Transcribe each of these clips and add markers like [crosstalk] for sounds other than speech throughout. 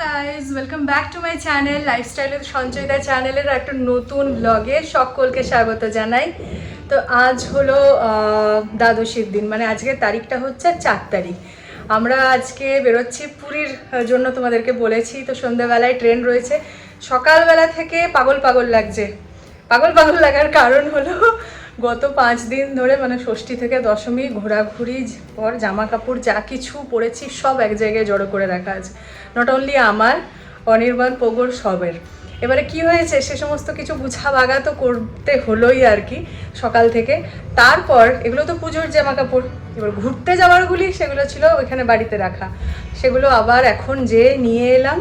Welcome back to my channel লাইফস্টাইলের Sanchayita চ্যানেলের একটা নতুন ব্লগে সকলকে স্বাগত জানাই। তো আজ হলো দ্বাদশীর দিন মানে আজকের তারিখটা হচ্ছে চার তারিখ। আমরা আজকে বেরোচ্ছি পুরীর জন্য তোমাদেরকে বলেছি, তো সন্ধ্যাবেলায় ট্রেন রয়েছে। সকালবেলা থেকে পাগল পাগল লাগছে। পাগল পাগল লাগার কারণ হলো গত পাঁচ দিন ধরে মানে ষষ্ঠী থেকে দশমী, ঘোরাঘুরি, পর জামা কাপড় যা কিছু পরেছি, সব এক জায়গায় জড়ো করে রাখা আছে। নট অনলি আমার, অনির্বাণ পগর সবের। এবারে কি হয়েছে? সে সমস্ত কিছু গুছা বাগা তো করতে হলোই আর কি সকাল থেকে। তারপর এগুলো তো পুজোর জামা কাপড় এবার ঘুরতে যাওয়ারগুলি সেগুলো ছিল ওইখানে বাড়িতে রাখা। সেগুলো আবার এখন যে নিয়ে এলাম।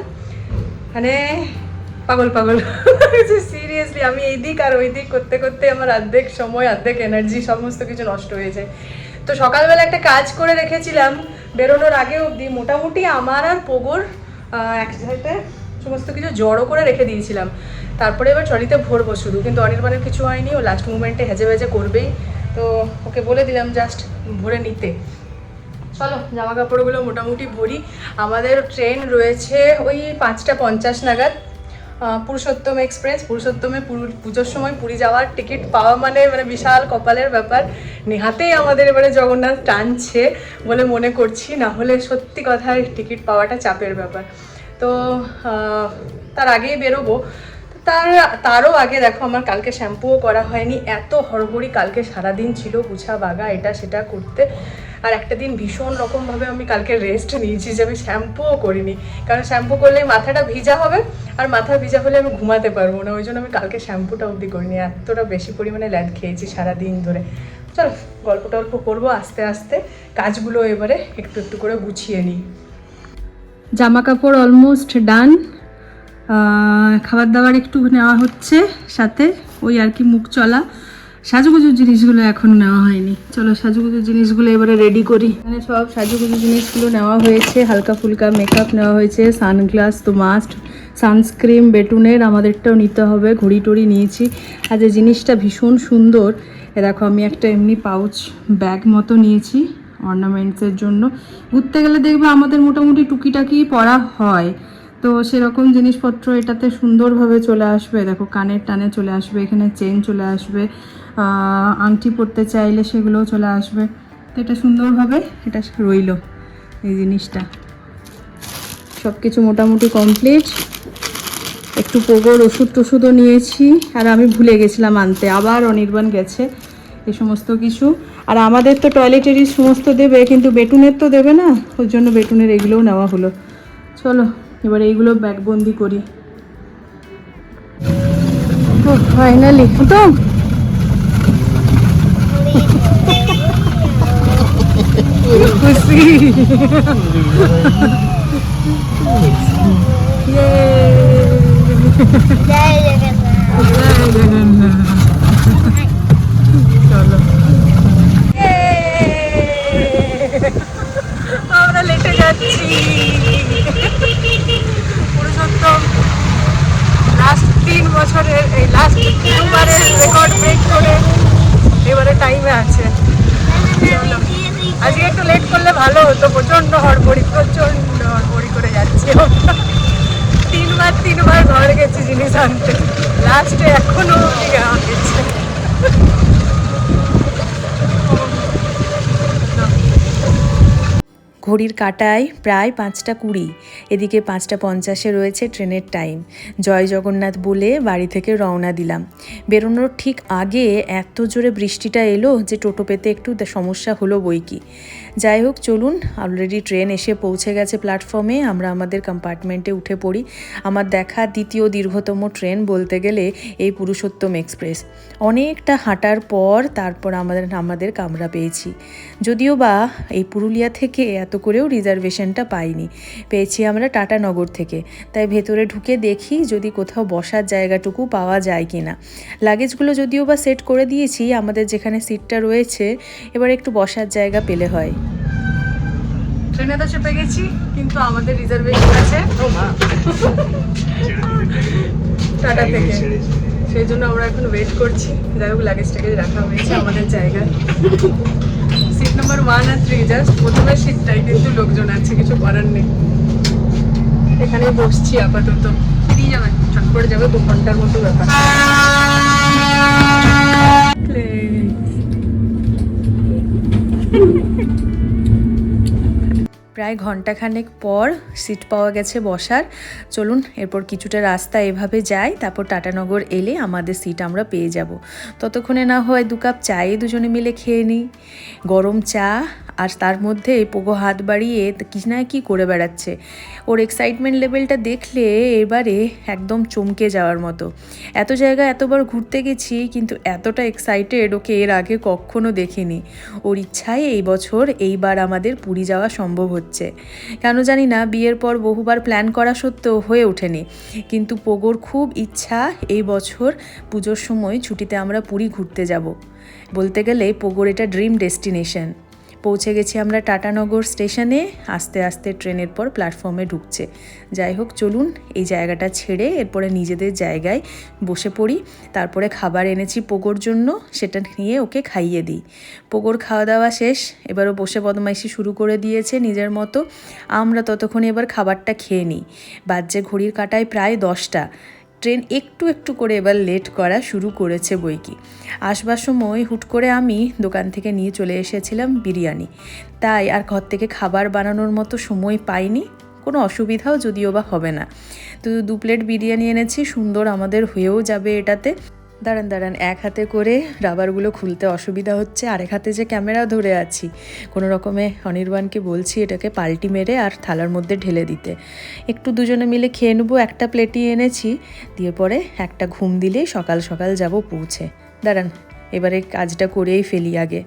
মানে পাগল পাগল। [laughs] সিরিয়াসলি আমি এই দিক আর ওই দিক করতে করতে আমার অর্ধেক সময়, অর্ধেক এনার্জি সমস্ত কিছু নষ্ট হয়েছে তো সকালবেলা একটা কাজ করে রেখেছিলাম, বেরোনোর আগে অবধি মোটামুটি আমার আর পোগোর এক একসাথে সমস্ত কিছু জড়ো করে রেখে দিয়েছিলাম। তারপরে এবার ট্রলিতে ভরবো শুধু, কিন্তু অনির্বাণের কিছু হয়নি, ও লাস্ট মুমেন্টে হেজে ভেজে করবেই। তো ওকে বলে দিলাম জাস্ট ভরে নিতে। চলো, জামা কাপড়গুলো মোটামুটি ভরি। আমাদের ট্রেন রয়েছে ওই পাঁচটা পঞ্চাশ নাগাদ। পুরুষোত্তম এক্সপ্রেস, পুরুষোত্তমে পুরু- পুজোর সময় পুরী যাওয়ার টিকিট পাওয়া মানে মানে বিশাল কপালের ব্যাপার। নেহাতেই আমাদের এবারে জগন্নাথ টানছে বলে মনে করছি, না হলে সত্যি কথায় টিকিট পাওয়াটা চাপের ব্যাপার। তো তার আগেই বেরোবো। তার, তারও আগে দেখো, আমার কালকে শ্যাম্পুও করা হয়নি। এত হড়বড়ি কালকে সারাদিন ছিল, গুছা বাগা, এটা সেটা করতে। আর একটা দিন ভীষণ রকমভাবে আমি কালকে রেস্ট নিয়েছি যে আমি শ্যাম্পুও করিনি। কারণ শ্যাম্পু করলে মাথাটা ভিজা হবে, আর মাথা ভিজা হলে আমি ঘুমাতে পারব না। ওই জন্য আমি কালকে শ্যাম্পুটা অবধি করিনি। এতটা বেশি পরিমাণে ল্যাদ খেয়েছি সারাদিন ধরে। চলো গল্প টল্প করব আস্তে আস্তে। কাজগুলো এবারে একটু একটু করে গুছিয়ে নিই। জামা কাপড় অলমোস্ট ডান খাবার দাবার একটু নেওয়া হচ্ছে সাথে। ওই আর কি মুখ চলা। সাজুগুজুর জিনিসগুলো এখন নেওয়া হয়নি। চলো সাজুগুজুর জিনিসগুলো এবারে রেডি করি। এখানে সব সাজুগুজু জিনিসগুলো নেওয়া হয়েছে। হালকা ফুলকা মেকআপ নেওয়া হয়েছে। সানগ্লাস তো মাস্ট সানস্ক্রিন বেটুনের আমাদেরটাও নিতে হবে। ঘড়ি টড়ি নিয়েছি। আর যে জিনিসটা ভীষণ সুন্দর, এ দেখো আমি একটা এমনি পাউচ ব্যাগ মতো নিয়েছি অর্নামেন্টসের জন্য। ঘুরতে গেলে দেখবে আমাদের মোটামুটি টুকিটাকি পরা হয়। তো সেরকম জিনিসপত্র এটাতে সুন্দরভাবে চলে আসবে। দেখো, কানের টানে চলে আসবে, এখানে চেন চলে আসবে আংটি পরতে চাইলে সেগুলোও চলে আসবে। তো এটা সুন্দরভাবে এটা রইল এই জিনিসটা। সব কিছু মোটামুটি কমপ্লিট একটু পোগোর ওষুধ টষুধও নিয়েছি, আর আমি ভুলে গেছিলাম আনতে। আবার অনির্বাণ গেছে এই সমস্ত কিছু। আর আমাদের তো টয়লেটেরই সমস্ত দেবে, কিন্তু বেটুনের তো দেবে না, ওর জন্য বেটুনের এগুলোও নেওয়া হলো। চলো এবার এইগুলো ব্যাগবন্দি করি। ফাইনালি তো খুশি। চলো আমরা লেটে যাচ্ছি। পুরুষোত্তম লাস্ট তিন বছরের এই লাস্ট তিনবারের রেকর্ড ব্রেক করে এবারে টাইমে আছে। আজকে একটু লেট করলে ভালো হতো প্রচণ্ড হড়বড়ি প্রচণ্ড হড়বড়ি করে যাচ্ছি। তিনবার তিনবার ঘরে গেছি জিনিস আনতে। লাস্টে এখনও অব্দি যাওয়া গেছে ঘড়ির কাটায় প্রায় পাঁচটা কুড়ি, এদিকে পাঁচটা পঞ্চাশে রয়েছে ট্রেনের টাইম। জয় জগন্নাথ বলে বাড়ি থেকে রওনা দিলাম। বেরোনোর ঠিক আগে এত জোরে বৃষ্টিটা এলো যে টোটো পেতে একটু সমস্যা হলো বই কি যাই হোক, চলুন অলরেডি ট্রেন এসে পৌঁছে গেছে প্ল্যাটফর্মে আমরা আমাদের কম্পার্টমেন্টে উঠে পড়ি। আমার দেখা দ্বিতীয় দীর্ঘতম ট্রেন বলতে গেলে এই পুরুষোত্তম এক্সপ্রেস অনেকটা হাঁটার পর তারপর আমাদের আমাদের কামরা পেয়েছি। যদিও বা এই পুরুলিয়া থেকে এত করেও রিজার্ভেশনটা পাইনি। পেয়েছি আমরা টাটানগর থেকে। তাই ভেতরে ঢুকে দেখি যদি কোথাও বসার জায়গাটুকু পাওয়া যায় কি না লাগেজগুলো যদিও বা সেট করে দিয়েছি আমাদের যেখানে সিটটা রয়েছে এবার একটু বসার জায়গা পেলে হয়। ট্রেনে তো চেপে গেছি কিন্তু আমাদের রিজার্ভেশন আছে। টাটা থেকে। সেই জন্য আমরা এখন ওয়েট করছি। যাই হোক লাগেজটাকে রাখা হয়েছে আমাদের জায়গায়। সিট নাম্বার ওয়ান আর থ্রি জাস্ট প্রথমে সিটটাই কিন্তু লোকজন আছে, কিছু করার নেই। এখানে বসছি আপাতত। বেরিয়ে যাবে চট করে যাবে, দু ঘণ্টার মতো ব্যাপার। প্রায় ঘন্টাখানেক পর সিট পাওয়া গেছে বসার। চলুন, এরপর কিছুটা রাস্তা এভাবে যাই তারপর টাটানগর এলে আমাদের সিট আমরা পেয়ে যাব। ততক্ষণে না হয় দু কাপ চায়ে দুজনে মিলে খেয়ে নিই। গরম চা আর তার মধ্যে পোগো হাত বাড়িয়ে কি না কি করে বেড়াচ্ছে। ওর এক্সাইটমেন্ট লেভেলটা দেখলে এবারে একদম চমকে যাওয়ার মতো। এত জায়গা এতবার ঘুরতে গেছি, কিন্তু এতটা এক্সাইটেড ওকে এর আগে কখনো দেখিনি। ওর ইচ্ছায় এই বছর এইবার আমাদের পুরী যাওয়া সম্ভব হচ্ছে। কেন জানি না, বিয়ের পর বহুবার প্ল্যান করা সত্ত্বেও হয়ে ওঠেনি। কিন্তু পোগোর খুব ইচ্ছা এই বছর পুজোর সময় ছুটিতে আমরা পুরী ঘুরতে যাব। বলতে গেলে পোগোর এটা ড্রিম ডেস্টিনেশন পৌঁছে গেছি আমরা টাটানগর স্টেশনে। আস্তে আস্তে ট্রেনের পর প্ল্যাটফর্মে ঢুকছে। যাই হোক, চলুন এই জায়গাটা ছেড়ে এরপরে নিজেদের জায়গায় বসে পড়ি। তারপরে খাবার এনেছি পোগোর জন্য, সেটা নিয়ে ওকে খাইয়ে দিই। পোগোর খাওয়া দাওয়া শেষ, এবারও বসে বদমাইশি শুরু করে দিয়েছে নিজের মতো। আমরা ততক্ষণে এবার খাবারটা খেয়ে নিই। বাজ্যে ঘড়ির কাটায় প্রায় দশটা। ট্রেন একটু একটু করে এবার লেট করা শুরু করেছে বই কি আসবার সময় হুট করে আমি দোকান থেকে নিয়ে চলে এসেছিলাম বিরিয়ানি। তাই আর ঘর থেকে খাবার বানানোর মতো সময় পাইনি, কোনো অসুবিধাও যদিও বা হবে না। তো দু প্লেট বিরিয়ানি এনেছি, সুন্দর আমাদের হয়েও যাবে এটাতে। দাঁড়ান দাঁড়ান, এক হাতে করে রাবারগুলো খুলতে অসুবিধা হচ্ছে, আরেক হাতে যে ক্যামেরা ধরে আছি। কোনো রকমে অনির্বাণকে বলছি এটাকে পাল্টি মেরে আর থালার মধ্যে ঢেলে দিতে। একটু দুজনে মিলে খেয়ে নেব, একটা প্লেটই এনেছি। দিয়ে পরে একটা ঘুম দিলেই সকাল সকাল যাব পৌঁছে। দাঁড়ান, এবারে কাজটা করেই ফেলি আগে।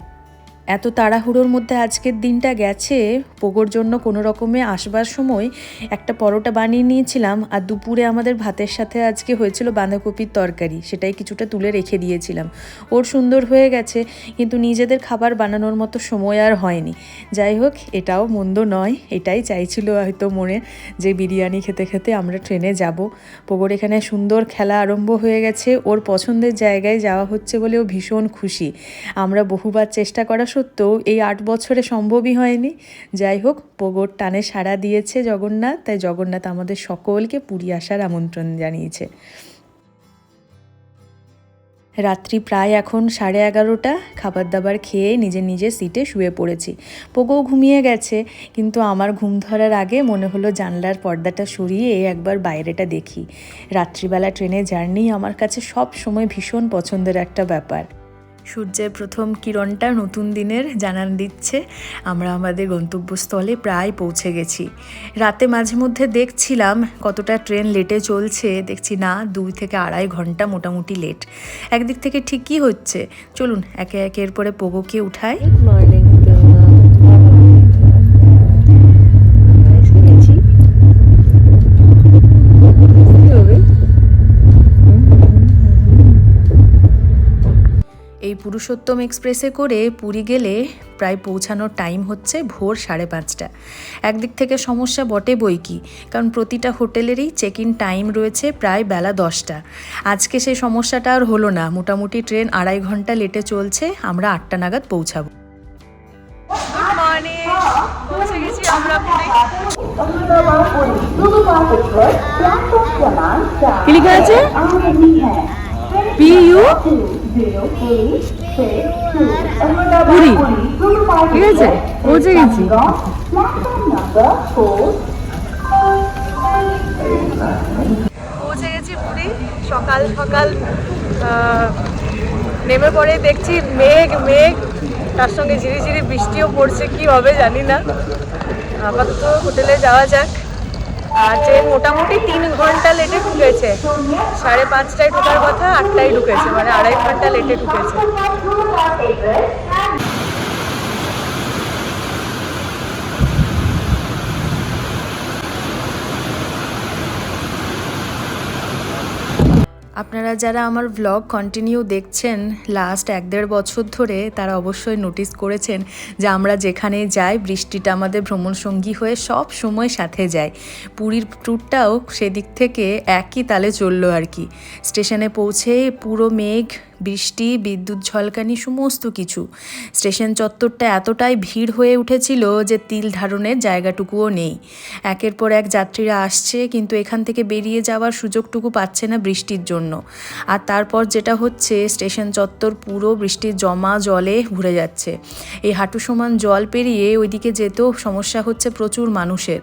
এত তাড়াহুড়োর মধ্যে আজকের দিনটা গেছে। পোগোর জন্য কোনো রকমে আসবার সময় একটা পরোটা বানিয়ে নিয়েছিলাম আর দুপুরে আমাদের ভাতের সাথে আজকে হয়েছিল বাঁধাকপির তরকারি। সেটাই কিছুটা তুলে রেখে দিয়েছিলাম। ওর সুন্দর হয়ে গেছে, কিন্তু নিজেদের খাবার বানানোর মতো সময় আর হয়নি। যাই হোক, এটাও মন্দ নয়, এটাই চাইছিল হয়তো মনে যে বিরিয়ানি খেতে খেতে আমরা ট্রেনে যাব। পোগোর এখানে সুন্দর খেলা আরম্ভ হয়ে গেছে। ওর পছন্দের জায়গায় যাওয়া হচ্ছে বলেও ভীষণ খুশি। আমরা বহুবার চেষ্টা করা সত্ত্বেও এই আট বছরে সম্ভবই হয়নি। যাই হোক, পোগোর টানে সাড়া দিয়েছে জগন্নাথ, তাই জগন্নাথ আমাদের সকলকে পুরী আসার আমন্ত্রণ জানিয়েছে। রাত্রি প্রায় এখন সাড়ে এগারোটা খাবার দাবার খেয়ে নিজের নিজের সিটে শুয়ে পড়েছি। পোগো ঘুমিয়ে গেছে, কিন্তু আমার ঘুম ধরার আগে মনে হলো জানলার পর্দাটা সরিয়ে একবার বাইরেটা দেখি। রাত্রিবেলা ট্রেনে জার্নি আমার কাছে সব সময় ভীষণ পছন্দের একটা ব্যাপার। সূর্যের প্রথম কিরণটা নতুন দিনের জানান দিচ্ছে। আমরা আমাদের গন্তব্যস্থলে প্রায় পৌঁছে গেছি। রাতে মাঝে মধ্যে দেখছিলাম কতটা ট্রেন লেটে চলছে। দেখছি না, দুই থেকে আড়াই ঘণ্টা মোটামুটি লেট। একদিক থেকে ঠিকই হচ্ছে। চলুন, একে একে এরপরে পোগোকে উঠাই। মর্নিং শুনেছি এই পুরুষোত্তম এক্সপ্রেসে করে পুরী গেলে প্রায় পৌঁছানোর টাইম হচ্ছে ভোর সাড়ে পাঁচটা। একদিক থেকে সমস্যা বটে বই কি কারণ প্রতিটা হোটেলেরই চেক ইন টাইম রয়েছে প্রায় বেলা দশটা। আজকে সেই সমস্যাটা আর হলো না মোটামুটি ট্রেন আড়াই ঘণ্টা লেটে চলছে আমরা আটটা নাগাদ পৌঁছাবো। গুড মর্নিং পৌঁছে গেছি আমরা পুরী। কি লেখা আছে? পি ইউ পুরী ঠিক আছে? পৌঁছে গেছি। পৌঁছে গেছি পুরী সকাল সকাল আহ, নেমে পড়ে দেখছি মেঘ মেঘ। তার সঙ্গে ঝিরিঝিরি বৃষ্টিও পড়ছে কি হবে জানি না। আপাতত হোটেলে যাওয়া যাক। আর যে মোটামুটি তিন ঘণ্টা লেটে ঢুকেছে, সাড়ে পাঁচটায় ঢোকার কথা, আটটায় ঢুকেছে মানে আড়াই ঘণ্টা লেটে ঢুকেছে। আপনারা যারা আমার ব্লগ কন্টিনিউ দেখছেন লাস্ট এক দেড় বছর ধরে তারা অবশ্যই নোটিস করেছেন যে আমরা যেখানে যাই, বৃষ্টিটা আমাদের ভ্রমণ সঙ্গী হয়ে সব সময় সাথে যায়। পুরীর ট্যুরটাও সেদিক থেকে একই তালে চলল আর কি। স্টেশনে পৌঁছে পুরো মেঘ, বৃষ্টি, বিদ্যুৎ ঝলকানি সমস্ত কিছু। স্টেশন চত্বরটা এতটাই ভিড় হয়ে উঠেছিল যে তিল ধারণের জায়গাটুকুও নেই। একের পর এক যাত্রীরা আসছে, কিন্তু এখান থেকে বেরিয়ে যাওয়ার সুযোগটুকু পাচ্ছে না বৃষ্টির জন্য। আর তারপর যেটা হচ্ছে, স্টেশন চত্বর পুরো বৃষ্টির জমা জলে ভরে যাচ্ছে। এই হাঁটু সমান জল পেরিয়ে ওইদিকে যেতেও সমস্যা হচ্ছে প্রচুর মানুষের।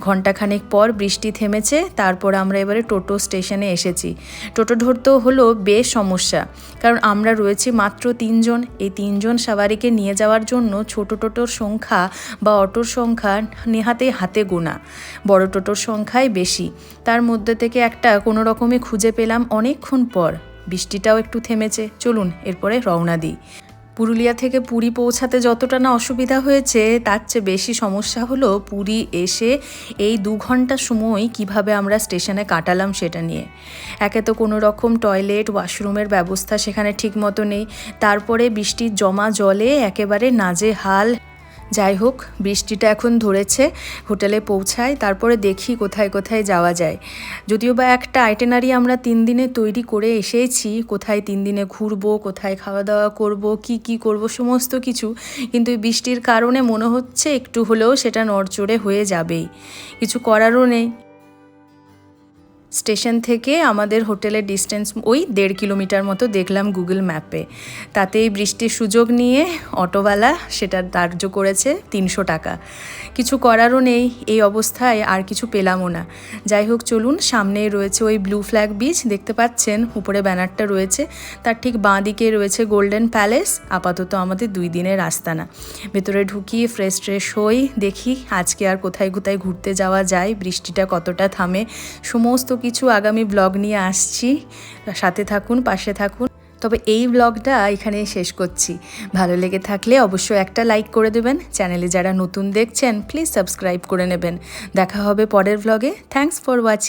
ঘন্টাখানেক পর বৃষ্টি থেমেছে, তারপর আমরা এবারে টোটো স্টেশনে এসেছি। টোটো ধরতেও হলো বেশ সমস্যা, কারণ আমরা রয়েছি মাত্র তিনজন। এই তিনজন সাবারিকে নিয়ে যাওয়ার জন্য ছোট টোটোর সংখ্যা বা অটোর সংখ্যা নেহাতে হাতে গোনা। বড় টোটোর সংখ্যাই বেশি। তার মধ্যে থেকে একটা কোনো রকমে খুঁজে পেলাম অনেকক্ষণ পর বৃষ্টিটাও একটু থেমেছে, চলুন এরপরে রওনা দিই। পুরুলিয়া থেকে পুরী পৌঁছাতে যতটা না অসুবিধা হয়েছে, তার চেয়ে বেশি সমস্যা হলো পুরী এসে এই দু ঘণ্টা সময় কীভাবে আমরা স্টেশনে কাটালাম সেটা নিয়ে। একে তো কোনো রকম টয়লেট, ওয়াশরুমের ব্যবস্থা সেখানে ঠিক মতো নেই। তারপরে বৃষ্টির জমা জলে একেবারে নাজে হাল যাই হোক, বৃষ্টিটা এখন ধরেছে, হোটেলে পৌঁছায়, তারপরে দেখি কোথায় কোথায় যাওয়া যায়। যদিও বা একটা আইটেনারি আমরা তিন দিনে তৈরি করে এসেছি, কোথায় তিন দিনে ঘুরবো, কোথায় খাওয়া দাওয়া করব, কি কি করব, সমস্ত কিছু, কিন্তু বৃষ্টির কারণে মনে হচ্ছে একটু হলেও সেটা নড়চড়ে হয়ে যাবেই। কিছু করারও নেই। স্টেশন থেকে আমাদের হোটেলের ডিস্টেন্স ওই দেড় কিলোমিটার মতো দেখলাম গুগল ম্যাপে। তাতেই বৃষ্টির সুযোগ নিয়ে অটোওয়ালা সেটা ধার্য করেছে তিনশো টাকা। কিছু করারও নেই, এই অবস্থায় আর কিছু পেলামও না। যাই হোক, চলুন, সামনেই রয়েছে ওই ব্লু ফ্ল্যাগ বিচ, দেখতে পাচ্ছেন উপরে ব্যানারটা রয়েছে। তার ঠিক বাঁ দিকে রয়েছে গোল্ডেন প্যালেস, আপাতত আমাদের দুই দিনের রাস্তা না ভেতরে ঢুকি, ফ্রেশ, ট্রেশ হই, দেখি আজকে আর কোথায় কোথায় ঘুরতে যাওয়া যায়, বৃষ্টিটা কতটা থামে, সমস্ত কিছু আগামী ব্লগ নিয়ে আসছি। সাথে থাকুন, পাশে থাকুন। তবে এই ব্লগটা এখানে শেষ করছি। ভালো লেগে থাকলে অবশ্যই একটা লাইক করে দেবেন। চ্যানেলে যারা নতুন দেখছেন প্লিজ সাবস্ক্রাইব করে নেবেন। দেখা হবে পরের ব্লগে থ্যাংকস ফর ওয়াচিং